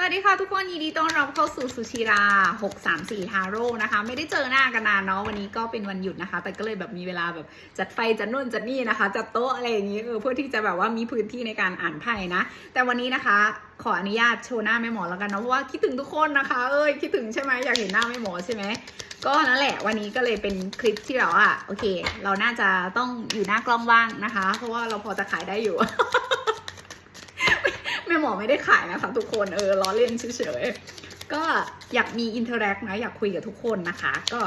สวัสดีค่ะทุกคนยินดีต้อนรับเข้าสู่สุชิรา 634 ทาโร่นะคะ ไม่ได้เจอหน้ากันนานเนาะวันนี้ก็เป็นวันหยุดนะคะ แต่ก็เลยแบบมีเวลาแบบจัดไฟจัดนู่นจัดนี่นะคะ จัดโต๊ะอะไรอย่างนี้เออเพื่อที่จะแบบว่ามีพื้นที่ในการอ่านไพ่นะ แต่วันนี้นะคะขออนุญาตโชว์หน้าแม่หมอแล้วกันเนาะเพราะว่าคิดถึงทุกคนนะคะ เอ้ยคิดถึงใช่ไหมอยากเห็นหน้าแม่หมอใช่ไหมก็นั่นแหละวันนี้ก็เลยเป็นคลิปที่เราอะโอเค เราน่าจะต้องอยู่หน้ากล้องว่างนะคะ เพราะว่าเราพอจะขายได้อยู่ หมอไม่ได้ขายนะคะทุกคนเออล้อเล่นเฉยๆก็อยากมีอินเทอร์แอคนะอยากคุยกับทุกคนนะคะ ก็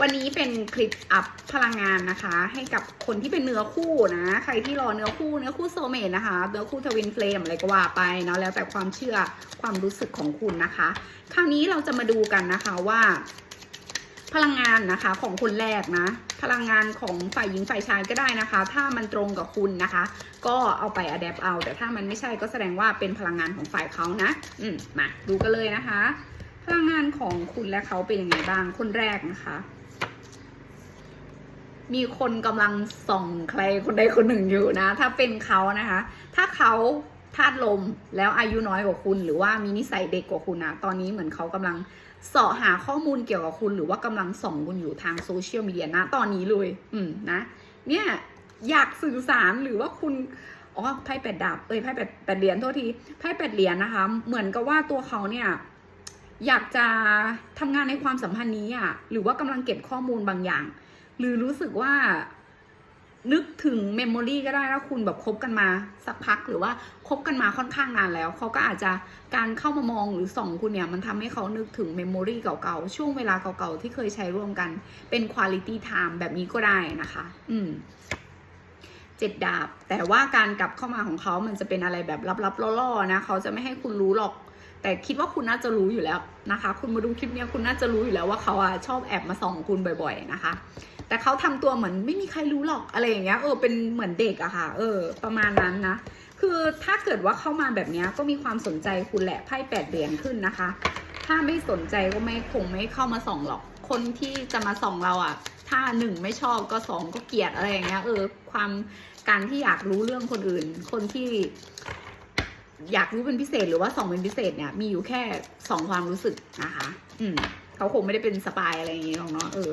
วันนี้เป็นคลิปอัพพลังงานนะคะ ให้กับคนที่เป็นเนื้อคู่นะ ใครที่รอเนื้อคู่เนื้อคู่โซเมตนะคะ เนื้อคู่ทวินเฟลมอะไรก็ว่าไปเนาะแล้วแต่ความเชื่อความรู้สึกของคุณนะคะ คราวนี้เราจะมาดูกันนะคะว่า พลังงานนะคะของคนแรกนะ พลังงานของฝ่ายหญิงฝ่ายชายก็ได้นะคะ ถ้ามันตรงกับคุณนะคะ ก็เอาไปอัดแอปเอา แต่ถ้ามันไม่ใช่ก็แสดงว่าเป็นพลังงานของฝ่ายเขานะ อืมมาดูกันเลยนะคะ พลังงานของคุณและเขาเป็นยังไงบ้างคนแรกนะคะ มีคนกำลังส่องใครคนใดคนหนึ่งอยู่นะ ถ้าเป็นเขานะคะ ถ้าเขา ธาตุลมแล้วอายุน้อยกว่าคุณ หรือว่ามีนิสัยเด็กกว่าคุณนะตอนนี้เหมือนเขากำลังเสาะหาข้อมูลเกี่ยวกับคุณ หรือว่ากำลังส่องคุณอยู่ทางโซเชียลมีเดียนะตอนนี้เลย อืมนะ เนี่ยอยากสื่อสารหรือว่าคุณอ๋อไพ่แปดดาบเอ้ยไพ่แปดแปดเหรียญโทษทีไพ่แปดเหรียญนะคะ เหมือนกับว่าตัวเขาเนี่ยอยากจะทำงานในความสัมพันธ์นี้อะหรือว่ากำลังเก็บข้อมูลบางอย่าง หรือรู้สึกว่า นึกถึงเมมโมรีก็ได้แล้วคุณแบบคบกันมาสักพักหรือว่าคบกันมาค่อนข้างนานแล้ว เขาก็อาจจะการเข้ามามองหรือส่องคุณเนี่ย มันทำให้เขานึกถึงเมมโมรีเก่าๆ ช่วงเวลาเก่าๆ ที่เคยใช้ร่วมกันเป็นคุณ i t y time แบบนี้ก็ได้นะคะ อืมเจ็ดดาบ แต่ว่าการกลับเข้ามาของเขามันจะเป็นอะไรแบบลับๆล่อๆนะเขาจะไม่ให้คุณรู้หรอก แต่คิดว่าคุณน่าจะรู้อยู่แล้วนะคะ คุณมาดูคลิปนี้คุณน่าจะรู้อยู่แล้วว่าเขาอะชอบแอบมาส่องคุณบ่อย ๆ นะคะ แต่เขาทำตัวเหมือนไม่มีใครรู้หรอกอะไรอย่างเงี้ยเออเป็นเหมือนเด็กอะค่ะ เออ ประมาณนั้นนะ คือถ้าเกิดว่าเข้ามาแบบนี้ก็มีความสนใจคุณแหละไพ่แปดเหรียญขึ้นนะคะ ถ้าไม่สนใจก็ไม่คงไม่เข้ามาส่องหรอก คนที่จะมาส่องเราอะถ้าหนึ่งไม่ชอบก็สองก็เกลียดอะไรอย่างเงี้ยเออความการที่อยากรู้เรื่องคนอื่น คนที่อยากรู้เป็นพิเศษหรือว่าส่องเป็นพิเศษเนี่ย มีอยู่แค่สองความรู้สึกนะคะ อืมเขาคงไม่ได้เป็นสปายอะไรอย่างงี้หรอกเนาะเออ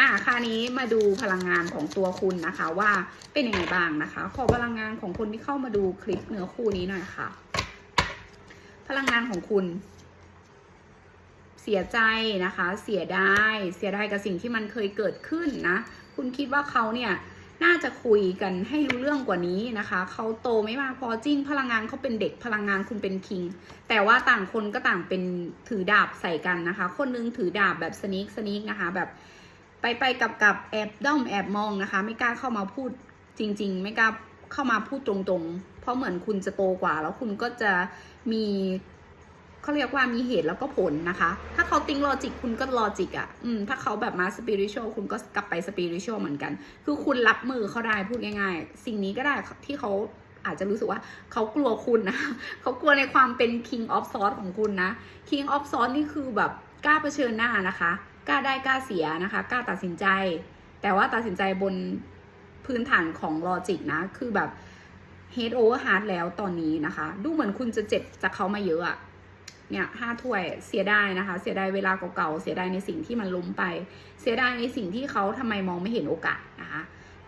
อะคราวนี้มาดูพลังงานของตัวคุณนะคะ ว่าเป็นยังไงบ้างนะคะ ขอพลังงานของคนที่เข้ามาดูคลิปเนื้อคู่นี้หน่อยค่ะ พลังงานของคุณ เสียใจนะคะ เสียดายเสียดายกับสิ่งที่มันเคยเกิดขึ้นนะ คุณคิดว่าเขาเนี่ยน่าจะคุยกันให้รู้เรื่องกว่านี้นะคะ เขาโตไม่มากพอจริง พลังงานเขาเป็นเด็กพลังงานคุณเป็นคิง แต่ว่าต่างคนก็ต่างเป็นถือดาบใส่กันนะคะ คนนึงถือดาบแบบสนิกสนิกนะคะ แบบ ไปไปกับกับแอบด้อมแอบมองนะคะ ไม่กล้าเข้ามาพูดจริง ๆ ไม่กล้าเข้ามาพูดตรงๆ เพราะเหมือนคุณจะโตกว่า แล้วคุณก็จะมีเขาเรียกว่ามีเหตุแล้วก็ผลนะคะ ถ้าเขาติ้งลอจิกคุณก็ลอจิกอะ่ะ อืม ถ้าเขาแบบมาสปิริชวลคุณก็กลับไปสปิริชวลเหมือนกัน คือคุณรับมือเขาได้พูดง่าย ๆ สิ่งนี้ก็ได้ที่เขาอาจจะรู้สึกว่าเขากลัวคุณนะ เขากลัวในความเป็น king of swords ของคุณนะ king of swords นี่คือแบบกล้าเผชิญหน้านะคะ กล้าได้กล้าเสียนะคะกล้าตัดสินใจ แต่ว่าตัดสินใจบนพื้นฐานของลอจิกนะคือแบบ head over heart แล้วตอนนี้นะคะ ดูเหมือนคุณจะเจ็บจากเขามาเยอะอะเนี่ยห้าถ้วยเสียดายนะคะ เสียดายเวลาเก่าๆเสียดายในสิ่งที่มันล้มไป เสียดายในสิ่งที่เขาทำไมมองไม่เห็นโอกาสนะคะ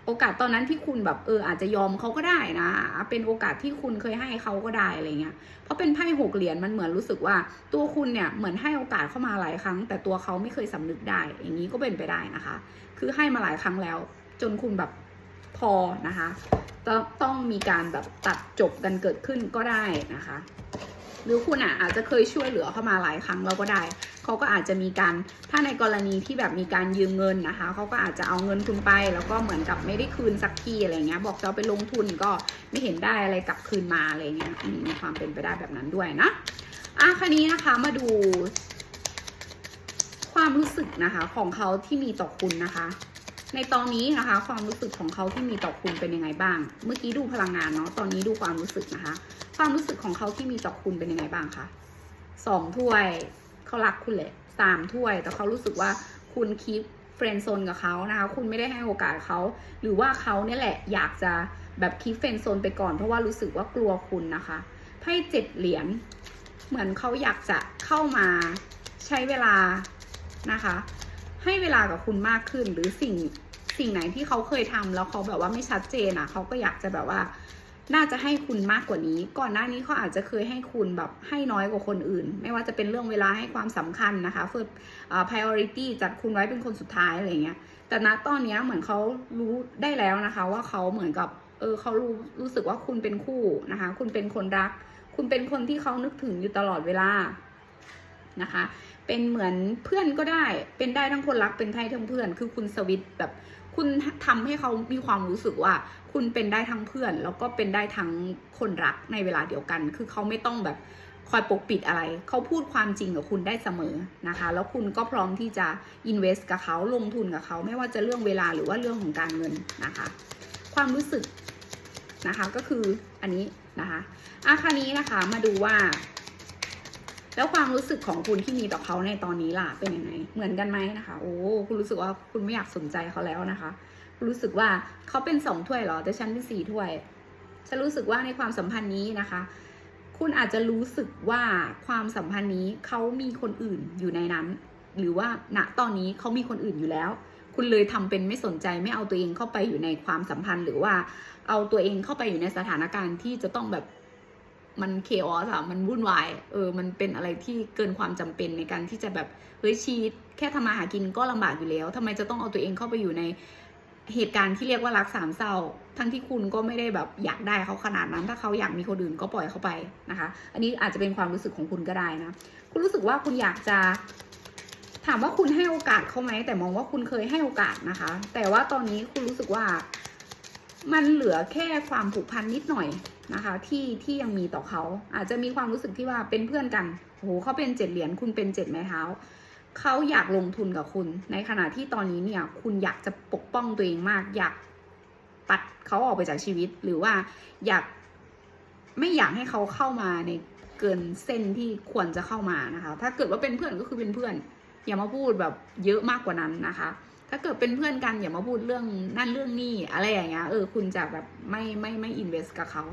โอกาสตอนนั้นที่คุณแบบเอออาจจะยอมเขาก็ได้นะ เป็นโอกาสที่คุณเคยให้เขาก็ได้อะไรเงี้ย เพราะเป็นไพ่หกเหรียญมันเหมือนรู้สึกว่า ตัวคุณเนี่ยเหมือนให้โอกาสเข้ามาหลายครั้ง แต่ตัวเขาไม่เคยสำนึกได้ อย่างนี้ก็เป็นไปได้นะคะ คือให้มาหลายครั้งแล้ว จนคุณแบบพอนะคะ ต้องต้องมีการแบบตัดจบกันเกิดขึ้นก็ได้นะคะ หรือคุณอะอาจจะเคยช่วยเหลือเข้ามาหลายครั้งเราก็ได้เขาก็อาจจะมีการถ้าในกรณีที่แบบมีการยืมเงินนะคะเขาก็อาจจะเอาเงินคุณไป แล้วก็เหมือนกับไม่ได้คืนสักทีอะไรเงี้ยบอกจะเอาไปลงทุนก็ไม่เห็นได้อะไรกลับคืนมาอะไรเงี้ยมมีความเป็นไปได้แบบนั้นด้วยนะอะคันนี้นะคะมาดู ความรู้สึกนะคะของเขาที่มีต่อคุณนะคะในตอนนี้นะคะ ความรู้สึกของเขาที่มีต่อคุณเป็นยังไงบ้าง เมื่อกี้ดูพลังงานเนาะ ตอนนี้ดูความรู้สึกนะคะ ความรู้สึกของเขาที่มีต่อคุณเป็นยังไงบ้างคะสองถ้วยเขารักคุณแหละสามถ้วย แต่เขารู้สึกว่าคุณคิดเฟรนด์โซนกับเขานะคะ คุณไม่ได้ให้โอกาสเขา หรือว่าเขาเนี่ยแหละอยากจะแบบคิดเฟรนด์โซนไปก่อน เพราะว่ารู้สึกว่ากลัวคุณนะคะไพ่เจ็ดเหรียญเหมือนเขาอยากจะเข้ามาใช้เวลานะคะ ให้เวลากับคุณมากขึ้นหรือสิ่งสิ่งไหนที่เขาเคยทำแล้วเขาแบบว่าไม่ชัดเจนอะเขาก็อยากจะแบบว่า น่าจะให้คุณมากกว่านี้ ก่อนหน้านี้เขาอาจจะเคยให้คุณแบบให้น้อยกว่าคนอื่น ไม่ว่าจะเป็นเรื่องเวลาให้ความสำคัญนะคะ first อ่า priority จัดคุณไว้เป็นคนสุดท้ายอะไรเงี้ย แต่ณตอนนี้เหมือนเขารู้ได้แล้วนะคะ ว่าเขาเหมือนกับเออเขารู้รู้สึกว่าคุณเป็นคู่นะคะ คุณเป็นคนรัก คุณเป็นคนที่เขานึกถึงอยู่ตลอดเวลานะคะ เป็นเหมือนเพื่อนก็ได้ เป็นได้ทั้งคนรัก เป็นได้ทั้งเพื่อน คือคุณสวิตแบบ คุณทำให้เขามีความรู้สึกว่า คุณเป็นได้ทั้งเพื่อน แล้วก็เป็นได้ทั้งคนรักในเวลาเดียวกัน คือเขาไม่ต้องแบบคอยปกปิดอะไร เขาพูดความจริงกับคุณได้เสมอนะคะ แล้วคุณก็พร้อมที่จะ invest กับเขาลงทุนกับเขา ไม่ว่าจะเรื่องเวลาหรือว่าเรื่องของการเงินนะคะ ความรู้สึกนะคะก็คืออันนี้นะคะอาคราวนี้นะคะมาดูว่า แล้วความรู้สึกของคุณที่มีต่อเขาในตอนนี้ล่ะเป็นยังไง เหมือนกันไหมนะคะ โอ้คุณรู้สึกว่าคุณไม่อยากสนใจเขาแล้วนะคะคุณรู้สึกว่าเขาเป็นสองถ้วยเหรอแต่ฉันเป็นสี่ถ้วยฉันรู้สึกว่าในความสัมพันธ์นี้นะคะ คุณอาจจะรู้สึกว่าความสัมพันธ์นี้เขามีคนอื่นอยู่ในนั้น หรือว่าณตอนนี้เขามีคนอื่นอยู่แล้ว คุณเลยทำเป็นไม่สนใจไม่เอาตัวเองเข้าไปอยู่ในความสัมพันธ์ หรือว่าเอาตัวเองเข้าไปอยู่ในสถานการณ์ที่จะต้องแบบ มันเคออสอะมันวุ่นวาย เออ มันเป็นอะไรที่เกินความจำเป็นในการที่จะแบบ เฮ้ยชีวิตแค่ทำมาหากินก็ลำบากอยู่แล้วทำไมจะต้องเอาตัวเองเข้าไปอยู่ในเหตุการณ์ที่เรียกว่ารักสามเศร้า ทั้งที่คุณก็ไม่ได้แบบอยากได้เขาขนาดนั้น ถ้าเขาอยากมีคนอื่นก็ปล่อยเขาไปนะคะ อันนี้อาจจะเป็นความรู้สึกของคุณก็ได้นะ คุณรู้สึกว่าคุณอยากจะ ถามว่าคุณให้โอกาสเขาไหม แต่มองว่าคุณเคยให้โอกาสนะคะ แต่ว่าตอนนี้คุณรู้สึกว่า มันเหลือแค่ความผูกพันนิดหน่อยนะคะ ที่ที่ยังมีต่อเขาอาจจะมีความรู้สึกที่ว่าเป็นเพื่อนกันโอ้โหเขาเป็นเจ็ดเหรียญคุณเป็นเจ็ดไม้เท้าเขาอยากลงทุนกับคุณ ในขณะที่ตอนนี้เนี่ย คุณอยากจะปกป้องตัวเองมาก อยากปัดเขาออกไปจากชีวิต หรือว่าอยากไม่อยากให้เขาเข้ามาในเกินเส้นที่ควรจะเข้ามานะคะ ถ้าเกิดว่าเป็นเพื่อนก็คือเป็นเพื่อน อย่ามาพูดแบบเยอะมากกว่านั้นนะคะ ถ้าเกิดเป็นเพื่อนกันอย่ามาพูดเรื่องนั่นเรื่องนี้อะไรอย่างเงี้ยเออคุณจะแบบไม่ไม่ไม่อินเวสกับเขา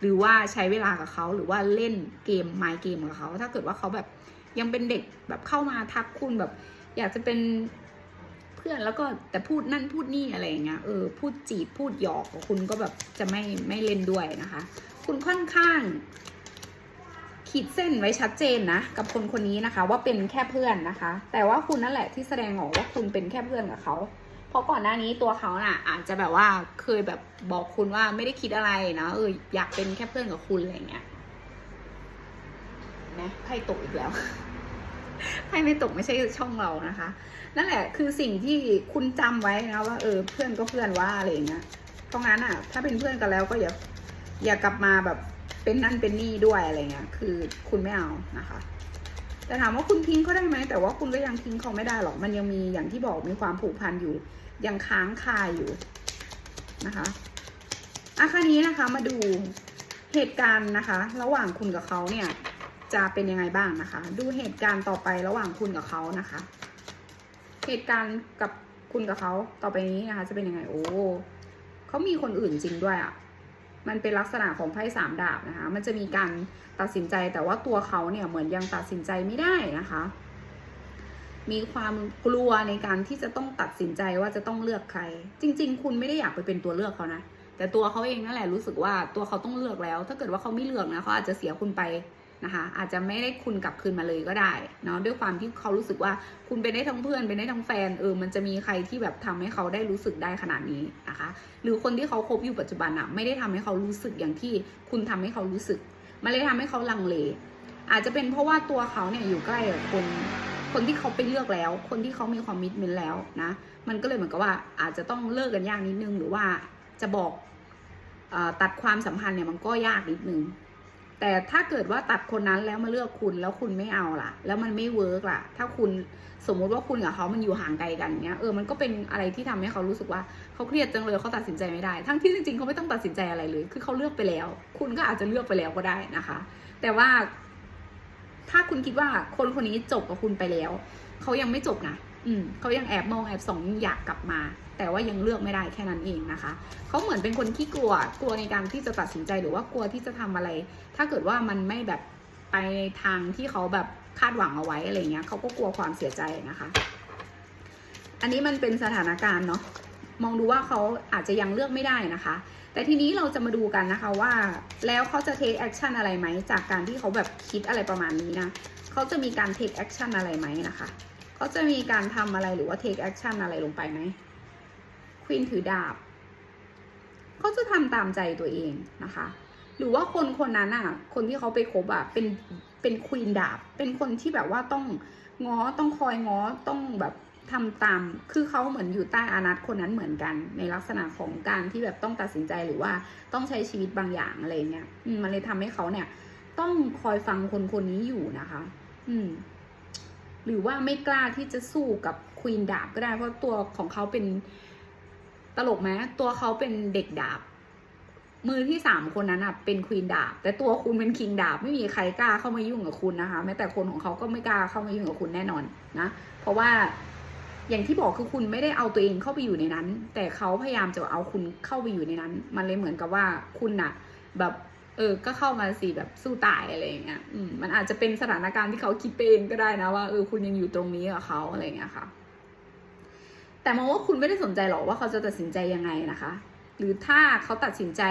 หรือว่าใช้เวลากับเขาหรือว่าเล่นเกมไมเกมกับเขาถ้าเกิดว่าเขาแบบยังเป็นเด็กแบบเข้ามาทักคุณแบบ อยากจะเป็นเพื่อนแล้วก็แต่พูดนั่นพูดนี่อะไรอย่างเงี้ยเออพูดจีบพูดหยอกคุณก็แบบจะไม่ไม่เล่นด้วยนะคะ คุณค่อนข้าง ขีดเส้นไว้ชัดเจนนะ กับคนคนนี้นะคะ ว่าเป็นแค่เพื่อนนะคะ แต่ว่าคุณนั่นแหละที่แสดงออกว่าคุณเป็นแค่เพื่อนกับเขาเพราะก่อนหน้านี้ตัวเขาน่ะ อาจจะแบบว่าเคยแบบบอกคุณว่าไม่ได้คิดอะไรนะเอออยากเป็นแค่เพื่อนกับคุณอะไรเงี้ยนะไพ่ตกอีกแล้วไพ่ไม่ตกไม่ใช่ช่องเรานะคะ นั่นแหละคือสิ่งที่คุณจำไว้นะว่าเออเพื่อนก็เพื่อนว่าอะไรอย่างเงี้ยตราะงั้นอะ ถ้าเป็นเพื่อนกันแล้วก็อย่าอย่ากลับมาแบบ เป็นนั่นเป็นนี่ด้วยอะไรเงี้ย คือคุณไม่เอานะคะ แต่ถามว่าคุณทิ้งเขาได้ไหม แต่ว่าคุณก็ยังทิ้งเขาไม่ได้หรอก มันยังมีอย่างที่บอกมีความผูกพันอยู่ ยังค้างคาอยู่นะคะอาคราวนี้นะคะมาดูเหตุการณ์นะคะ ระหว่างคุณกับเขาเนี่ย จะเป็นยังไงบ้างนะคะ ดูเหตุการณ์ต่อไประหว่างคุณกับเขานะคะ เหตุการณ์กับคุณกับเขาต่อไปนี้นะคะ จะเป็นยังไงโอ้เขามีคนอื่นจริงด้วยอะ่ะ มันเป็นลักษณะของไพ่สามดาบนะคะ มันจะมีการตัดสินใจแต่ว่าตัวเขาเนี่ยเหมือนยังตัดสินใจไม่ได้นะคะ มีความกลัวในการที่จะต้องตัดสินใจว่าจะต้องเลือกใคร จริง ๆ คุณไม่ได้อยากไปเป็นตัวเลือกเขานะ แต่ตัวเขาเองนั่นแหละรู้สึกว่าตัวเขาต้องเลือกแล้ว ถ้าเกิดว่าเขาไม่เลือกนะเขาอาจจะเสียคุณไป นะคะ อาจจะไม่ได้คุณกลับคืนมาเลยก็ได้เนาะด้วยความที่เขารู้สึกว่าคุณเป็นได้ทั้งเพื่อนเป็นได้ทั้งแฟนเออมันจะมีใครที่แบบทำให้เขาได้รู้สึกได้ขนาดนี้นะคะ หรือคนที่เขาคบอยู่ปัจจุบันอะไม่ได้ทำให้เขารู้สึกอย่างที่คุณทำให้เขารู้สึกมันเลยทำให้เขาลังเลอาจจะเป็นเพราะว่าตัวเขาเนี่ยอยู่ใกล้กับคนคนที่เขาไปเลือกแล้ว คนที่เขามีความมิตรมินแล้วนะ มันก็เลยเหมือนกับว่าอาจจะต้องเลิกกันยากนิดนึง หรือว่าจะบอกอตัดความสัมพันธ์เนี่ยมันก็ยากนิดนึง แต่ถ้าเกิดว่าตัดคนนั้นแล้วมาเลือกคุณแล้วคุณไม่เอาล่ะ แล้วมันไม่เวิร์กล่ะ ถ้าคุณสมมุติว่าคุณกับเขามันอยู่ห่างไกลกันเนี้ยเออมันก็เป็นอะไรที่ทำให้เขารู้สึกว่าเขาเครียดจังเลยเขาตัดสินใจไม่ได้ ทั้งที่จริงๆเขาไม่ต้องตัดสินใจอะไรเลย คือเขาเลือกไปแล้ว คุณก็อาจจะเลือกไปแล้วก็ได้นะคะ แต่ว่า ถ้าคุณคิดว่าคนคนนี้จบกับคุณไปแล้วเขายังไม่จบนะอืมเขายังแอบมองแอบส่องอยากกลับมา แต่ว่ายังเลือกไม่ได้แค่นั้นเองนะคะ เขาเหมือนเป็นคนขี้กลัว กลัวในการที่จะตัดสินใจหรือว่ากลัวที่จะทำอะไร ถ้าเกิดว่ามันไม่แบบไปทางที่เขาแบบคาดหวังเอาไว้อะไรเงี้ยเขาก็กลัวความเสียใจนะคะ อันนี้มันเป็นสถานการณ์เนาะ มองดูว่าเขาอาจจะยังเลือกไม่ได้นะคะ แต่ทีนี้เราจะมาดูกันนะคะว่า แล้วเขาจะ take action อะไรไหม จากการที่เขาแบบคิดอะไรประมาณนี้นะเขาจะมีการ take action อะไรไหมนะคะเขาจะมีการทำอะไรหรือว่า take action อะไรลงไปไหม ควีนถือดาบเขาจะทำตามใจตัวเองนะคะ หรือว่าคนคนนั้นอะ คนที่เขาไปคบอะเป็นเป็นควีนดาบ เป็นคนที่แบบว่าต้องง้อต้องคอยง้อต้องแบบทำตาม คือเขาเหมือนอยู่ใต้อานัตคนนั้นเหมือนกัน ในลักษณะของการที่แบบต้องตัดสินใจหรือว่าต้องใช้ชีวิตบางอย่างอะไรเงี้ยมันเลยทำให้เขาเนี่ย ต้องคอยฟังคนคนนี้อยู่นะคะ อืม หรือว่าไม่กล้าที่จะสู้กับควีนดาบก็ได้เพราะตัวของเขาเป็น ตลกไหมตัวเขาเป็นเด็กดาบ มือที่สามคนนั้นอะ เป็นควีนดาบ แต่ตัวคุณเป็นคิงดาบ ไม่มีใครกล้าเข้ามายุ่งกับคุณนะคะ แม้แต่คนของเขาก็ไม่กล้าเข้ามายุ่งกับคุณแน่นอนนะ เพราะว่าอย่างที่บอกคือคุณไม่ได้เอาตัวเองเข้าไปอยู่ในนั้น แต่เขาพยายามจะเอาคุณเข้าไปอยู่ในนั้น มันเลยเหมือนกับว่าคุณน่ะ แบบเออ ก็เข้ามาสิแบบสู้ตายอะไรอย่างเงี้ย อืม มันอาจจะเป็นสถานการณ์ที่เขาคิดไปเองก็ได้นะว่าเออคุณยังอยู่ตรงนี้กับเขาอะไรอย่างเงี้ยค่ะ แต่มองว่าคุณไม่ได้สนใจหรอกว่าเขาจะตัดสินใจยังไงนะคะ หรือถ้าเขาตัดสินใจ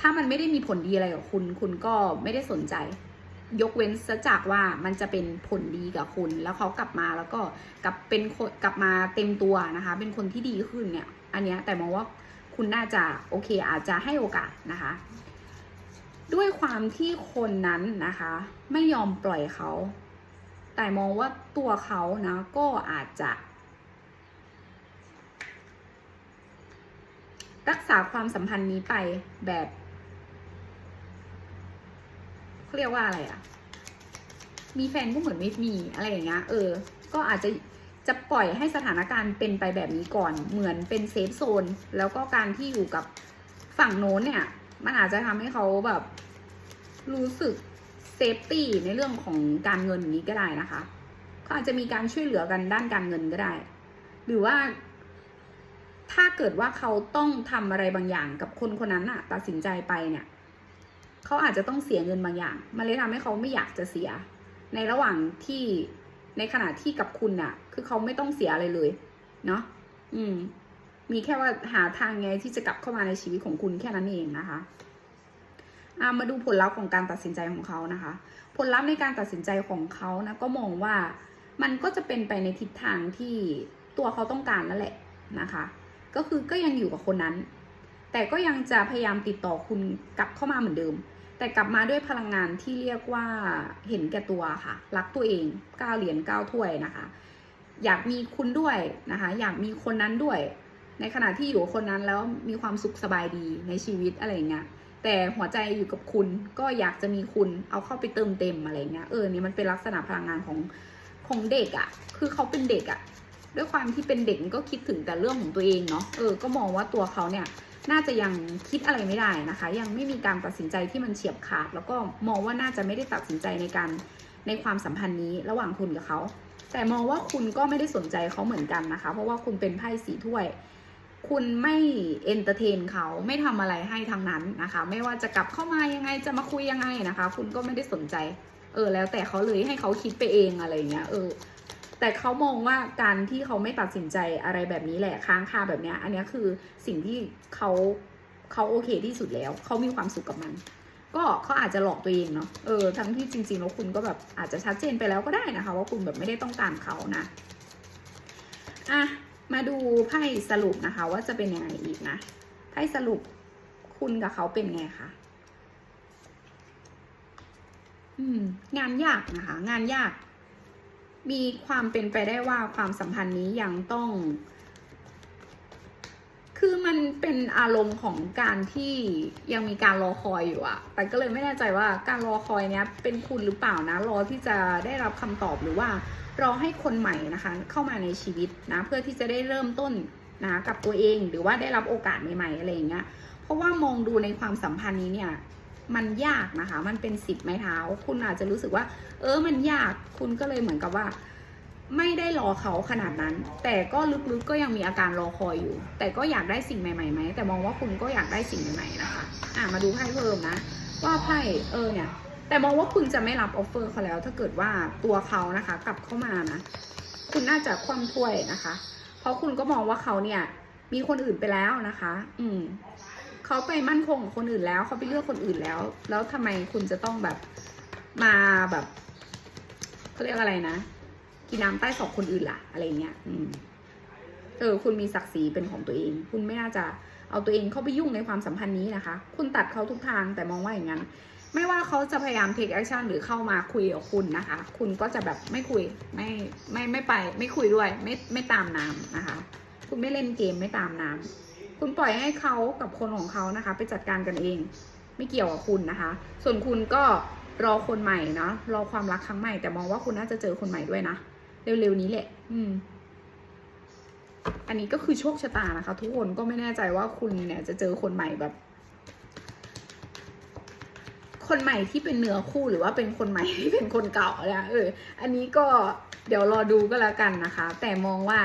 ถ้ามันไม่ได้มีผลดีอะไรกับคุณ คุณก็ไม่ได้สนใจ ยกเว้นซะจากว่ามันจะเป็นผลดีกับคุณ แล้วเขากลับมาแล้วก็กลับเป็นคนกลับมาเต็มตัวนะคะ เป็นคนที่ดีขึ้นเนี่ย อันเนี้ยแต่มองว่าคุณน่าจะโอเค อาจจะให้โอกาสนะคะ ด้วยความที่คนนั้นนะคะ ไม่ยอมปล่อยเขา แต่มองว่าตัวเขานะก็อาจจะ รักษาความสัมพันธ์นี้ไปแบบเขาเรียกว่าอะไรอะมีแฟนก็เหมือนไม่มีอะไรอย่างเงี้ยเออ ก็อาจจะจะปล่อยให้สถานการณ์เป็นไปแบบนี้ก่อน เหมือนเป็นเซฟโซน แล้วก็การที่อยู่กับฝั่งโน้นเนี่ย มันอาจจะทำให้เขาแบบ รู้สึกเซฟตี้ในเรื่องของการเงินนี้ก็ได้นะคะเขาอาจจะมีการช่วยเหลือกันด้านการเงินก็ได้ หรือว่า ถ้าเกิดว่าเขาต้องทำอะไรบางอย่างกับคนคนนั้นอะตัดสินใจไปเนี่ยเขาอาจจะต้องเสียเงินบางอย่าง มันเลยทำให้เขาไม่อยากจะเสีย ในระหว่างที่ในขณะที่กับคุณอะคือเขาไม่ต้องเสียอะไรเลย เนาะอืม มีแค่ว่าหาทางไงที่จะกลับเข้ามาในชีวิตของคุณแค่นั้นเองนะคะามาดูผลลัพธ์ของการตัดสินใจของเขานะคะ ผลลัพธ์ในการตัดสินใจของเขานะก็มองว่ามันก็จะเป็นไปในทิศทางที่ตัวเขาต้องการนั่นแหละนะคะ ก็คือก็ยังอยู่กับคนนั้น แต่ก็ยังจะพยายามติดต่อคุณกลับเข้ามาเหมือนเดิม แต่กลับมาด้วยพลังงานที่เรียกว่าเห็นแก่ตัวค่ะ รักตัวเองก้าวเหรียญก้าวถ้วยนะคะ อยากมีคุณด้วยนะคะ อยากมีคนนั้นด้วย ในขณะที่อยู่คนนั้นแล้วมีความสุขสบายดีในชีวิตอะไรเงี้ยแต่หัวใจอยู่กับคุณก็อยากจะมีคุณเอาเข้าไปเติมเต็มอะไรเงี้ยเออนี่มันเป็นลักษณะพลังงานของของเด็กอะ่ะ คือเขาเป็นเด็กอะ่ะ ด้วยความที่เป็นเด็กก็คิดถึงแต่เรื่องของตัวเองเนาะเออก็มองว่าตัวเขาเนี่ยน่าจะยังคิดอะไรไม่ได้นะคะ ยังไม่มีการตัดสินใจที่มันเฉียบขาด แล้วก็มองว่าน่าจะไม่ได้ตัดสินใจในการในความสัมพันธ์นี้ระหว่างคุณกับเขา แต่มองว่าคุณก็ไม่ได้สนใจเขาเหมือนกันนะคะ เพราะว่าคุณเป็นไพ่สีถ้วย คุณไม่เอนเตอร์เทนเขาไม่ทำอะไรให้ทั้งนั้นนะคะ ไม่ว่าจะกลับเข้ามายังไงจะมาคุยยังไงนะคะ คุณก็ไม่ได้สนใจ เออ แล้วแต่เขาเลยให้เขาคิดไปเองอะไรเงี้ยเออ แต่เขามองว่าการที่เขาไม่ตัดสินใจอะไรแบบนี้แหละค้างคาแบบนี้อันนี้คือสิ่งที่เขาเขาโอเคที่สุดแล้ว เขามีความสุขกับมัน ก็เขาอาจจะหลอกตัวเองเนาะเออทั้งที่จริงๆแล้วคุณก็แบบอาจจะชัดเจนไปแล้วก็ได้นะคะ ว่าคุณแบบไม่ได้ต้องการเขานะอะมาดูไพ่สรุปนะคะ ว่าจะเป็นยังไงอีกนะไพ่สรุปคุณกับเขาเป็นไงคะอืม งานยากนะคะ งานยาก มีความเป็นไปได้ว่าความสัมพันธ์นี้ยังต้อง คือมันเป็นอารมณ์ของการที่ยังมีการรอคอยอยู่อะแต่ก็เลยไม่แน่ใจว่าการรอคอยเนี้ยเป็นคุณหรือเปล่านะ รอที่จะได้รับคำตอบหรือว่ารอให้คนใหม่นะคะ เข้ามาในชีวิตนะ เพื่อที่จะได้เริ่มต้นนะกับตัวเองหรือว่าได้รับโอกาสใหม่ๆอะไรอย่างเงี้ย เพราะว่ามองดูในความสัมพันธ์นี้เนี่ย มันยากนะคะ มันเป็นสิบไม้เท้า คุณอาจจะรู้สึกว่า เออ มันยาก คุณก็เลยเหมือนกับว่า ไม่ได้รอเขาขนาดนั้น แต่ก็ลึกๆก็ยังมีอาการรอคอยอยู่ แต่ก็อยากได้สิ่งใหม่ๆไหม แต่มองว่าคุณก็อยากได้สิ่งใหม่ๆนะคะ อะ มาดูไพ่เพิ่มนะ ว่าไพ่ เออ เนี่ย แต่มองว่าคุณจะไม่รับออฟเฟอร์เขาแล้ว ถ้าเกิดว่าตัวเขานะคะ กลับเข้ามานะ คุณน่าจะคว่ำถ้วยนะคะ เพราะคุณก็มองว่าเขาเนี่ย มีคนอื่นไปแล้วนะคะ อืม เขาไปมั่นคงกับคนอื่นแล้วเขาไปเลือกคนอื่นแล้ว แล้วทำไมคุณจะต้องแบบมาแบบเขาเรียกอะไรนะกินน้ำใต้ศอกคนอื่นล่ะ อะไรเงี้ย อืมเออคุณมีศักดิ์ศรีเป็นของตัวเอง คุณไม่น่าจะเอาตัวเองเข้าไปยุ่งในความสัมพันธ์นี้นะคะ คุณตัดเขาทุกทางแต่มองว่าอย่างนั้น ไม่ว่าเขาจะพยายาม take action หรือเข้ามาคุยกับคุณนะคะ คุณก็จะแบบไม่คุยไม่ไม่ไม่ไป ไม่คุยด้วย ไม่ไม่ตามน้ำนะคะ คุณไม่เล่นเกมไม่ตามน้ำ คุณปล่อยให้เขากับคนของเขานะคะ ไปจัดการกันเอง ไม่เกี่ยวกับคุณนะคะ ส่วนคุณก็รอคนใหม่เนาะรอความรักครั้งใหม่ แต่มองว่าคุณน่าจะเจอคนใหม่ด้วยนะเร็วๆนี้แหละ อืม อันนี้ก็คือโชคชะตานะคะ ทุกคนก็ไม่แน่ใจว่าคุณเนี่ยจะเจอคนใหม่แบบ คนใหม่ที่เป็นเนื้อคู่หรือว่าเป็นคนใหม่ที่เป็นคนเก่านะเออ อันนี้ก็เดี๋ยวรอดูก็แล้วกันนะคะ แต่มองว่า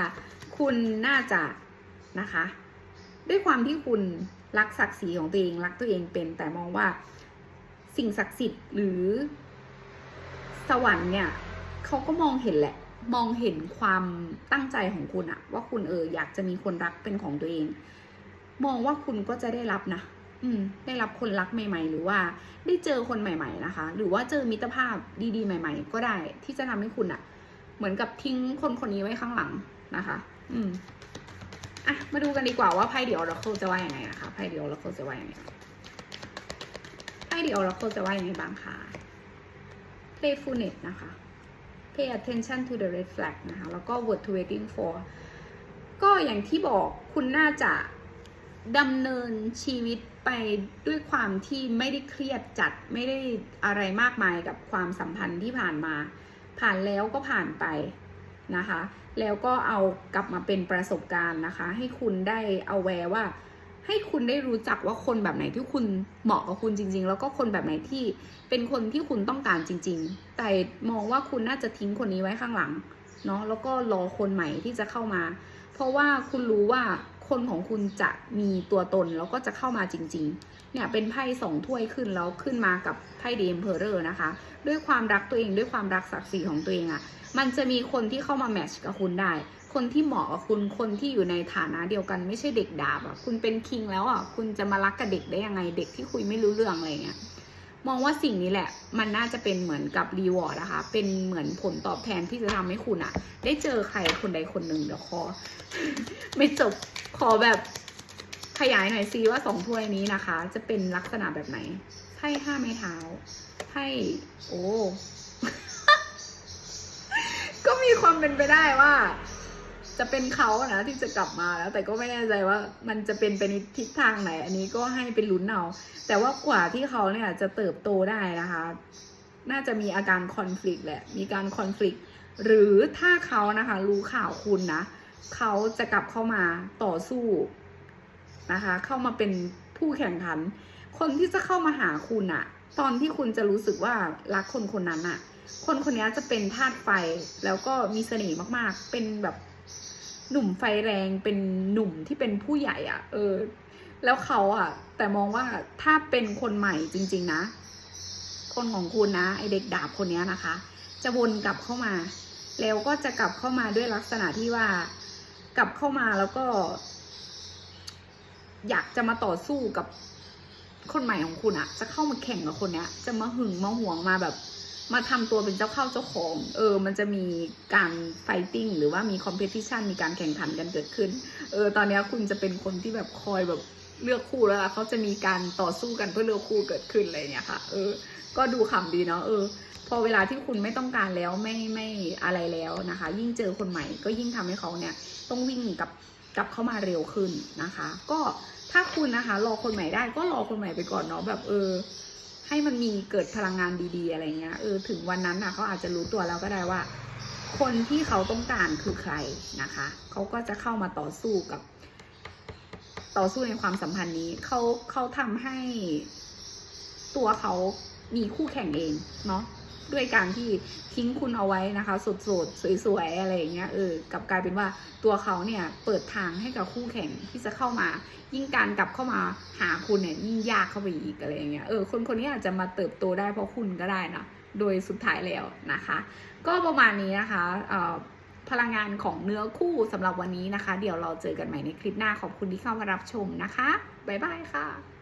คุณน่าจะนะคะ ด้วยความที่คุณรักศักดิ์ศรีของตัวเองรักตัวเองเป็น แต่มองว่าสิ่งศักดิ์สิทธิ์หรือสวรรค์เนี่ยเขาก็มองเห็นแหละ มองเห็นความตั้งใจของคุณอะว่าคุณเอออยากจะมีคนรักเป็นของตัวเอง มองว่าคุณก็จะได้รับนะอืม ได้รับคนรักใหม่ ๆ หรือว่าได้เจอคนใหม่ ๆ นะคะ หรือว่าเจอมิตรภาพดี ๆ ใหม่ ๆ ก็ได้ที่จะทำให้คุณอะเหมือนกับทิ้งคนคนนี้ไว้ข้างหลังนะคะ อืม อะมาดูกันดีกว่าว่าไพ่เดียวเราเขาจะว่ายังไงนะคะไพ่เดียวเราเขาจะว่ายังไงไพ่เดียวเราเขาจะว่ายังไงบ้างคะ playfulness นะคะ pay attention to the red flag นะคะ แล้วก็ word to waiting for ก็อย่างที่บอกคุณน่าจะดำเนินชีวิตไปด้วยความที่ไม่ได้เครียดจัดไม่ได้อะไรมากมายกับความสัมพันธ์ที่ผ่านมา ผ่านแล้วก็ผ่านไป นะคะ แล้วก็เอากลับมาเป็นประสบการณ์นะคะ ให้คุณได้เอาแวว่า ให้คุณได้รู้จักว่าคนแบบไหนที่คุณเหมาะกับคุณจริง ๆ แล้วก็คนแบบไหนที่เป็นคนที่คุณต้องการจริง ๆ แต่มองว่าคุณน่าจะทิ้งคนนี้ไว้ข้างหลังเนาะแล้วก็รอคนใหม่ที่จะเข้ามา เพราะว่าคุณรู้ว่าคนของคุณจะมีตัวตนแล้วก็จะเข้ามาจริง ๆ เนี่ยเป็นไพ่สองถ้วยขึ้นแล้วขึ้นมากับไพ่เดมเพอเรอร์นะคะ ด้วยความรักตัวเองด้วยความรักศักดิ์ศรีของตัวเองอะ มันจะมีคนที่เข้ามาแมทช์กับคุณได้ คนที่เหมาะกับคุณ คนที่อยู่ในฐานะเดียวกันไม่ใช่เด็กดาบอะ่ะ คุณเป็นคิงแล้วอะ่ะ คุณจะมารักกับเด็กได้ยังไง เด็กที่คุยไม่รู้เรื่องอะไรเงี้ย มองว่าสิ่งนี้แหละ มันน่าจะเป็นเหมือนกับรีวอร์ดนะคะ เป็นเหมือนผลตอบแทนที่จะทำให้คุณอะได้เจอใครคนใดคนหนึ่งเดี๋ยวขอ ไม่จบ ขอแบบขยายหน่อยซิว่าสองถ้วยนี้นะคะ จะเป็นลักษณะแบบไหนไพ่ห้าไม้เท้าไพ่โอ้ มีความเป็นไปได้ว่า จะเป็นเขาอะนะที่จะกลับมาแล้วแต่ก็ไม่แน่ใจว่า มันจะเป็นไปในทิศทางไหน อันนี้ก็ให้เป็นลุ้นเอาแต่ว่ากว่าที่เขาเนี่ยจะเติบโตได้นะคะ น่าจะมีอาการคอน FLICT แหละ มีการคอน FLICT หรือถ้าเขานะคะ รู้ข่าวคุณนะเขาจะกลับเข้ามาต่อสู้นะคะ เข้ามาเป็นผู้แข่งขัน คนที่จะเข้ามาหาคุณอะตอนที่คุณจะรู้สึกว่ารักคนคนนั้นอะ คนคนนี้จะเป็นธาตุไฟแล้วก็มีเสน่ห์มากๆ เป็นแบบหนุ่มไฟแรงเป็นหนุ่มที่เป็นผู้ใหญ่อะเออ แล้วเขาอะแต่มองว่าถ้าเป็นคนใหม่จริง ๆ นะ คนของคุณนะไอเด็กดาบคนนี้นะคะ จะวนกลับเข้ามา แล้วก็จะกลับเข้ามาด้วยลักษณะที่ว่ากลับเข้ามาแล้วก็ อยากจะมาต่อสู้กับคนใหม่ของคุณอะจะเข้ามาแข่งกับคนเนี้ย จะมาหึงมาหวงมาแบบ มาทำตัวเป็นเจ้าเข้าเจ้าของ เออ มันจะมีการไฟติ้งหรือว่ามีคอมเพติชันมีการแข่งขันกันเกิดขึ้น เออ ตอนนี้คุณจะเป็นคนที่แบบคอยแบบเลือกคู่แล้วล่ะเขาจะมีการต่อสู้กันเพื่อเลือกคู่เกิดขึ้นอะไรอย่างเงี้ยค่ะ เออ ก็ดูขำดีเนาะ เออ พอเวลาที่คุณไม่ต้องการแล้วไม่ไม่อะไรแล้วนะคะ ยิ่งเจอคนใหม่ก็ยิ่งทำให้เขาเนี่ยต้องวิ่งกับกลับเข้ามาเร็วขึ้นนะคะ ก็ถ้าคุณนะคะ รอคนใหม่ได้ก็รอคนใหม่ไปก่อนเนาะแบบเออ ให้มันมีเกิดพลังงานดีๆ อะไรเงี้ยเออถึงวันนั้นนะเขาอาจจะรู้ตัวแล้วก็ได้ว่า คนที่เขาต้องการคือใครนะคะเขาก็จะเข้ามาต่อสู้กับ ต่อสู้ในความสัมพันธ์นี้เขาเขาทำให้ตัวเขามีคู่แข่งเองเนาะ ด้วยการที่ทิ้งคุณเอาไว้นะคะสดๆสวยๆอะไรอย่างเงี้ยเออกลับกลายเป็นว่าตัวเขาเนี่ยเปิดทางให้กับคู่แข่งที่จะเข้ามา ยิ่งการกลับเข้ามาหาคุณเนี่ยยิ่งยากเข้าไปอีกอะไรอย่างเงี้ยเออคนคนนี้อาจจะมาเติบโตได้เพราะคุณก็ได้นะโดยสุดท้ายแล้วนะคะ ก็ประมาณนี้นะคะออพลังงานของเนื้อคู่สำหรับวันนี้นะคะ เดี๋ยวเราเจอกันใหม่ในคลิปหน้าขอบคุณที่เข้ามารับชมนะคะ บ๊ายบายค่ะ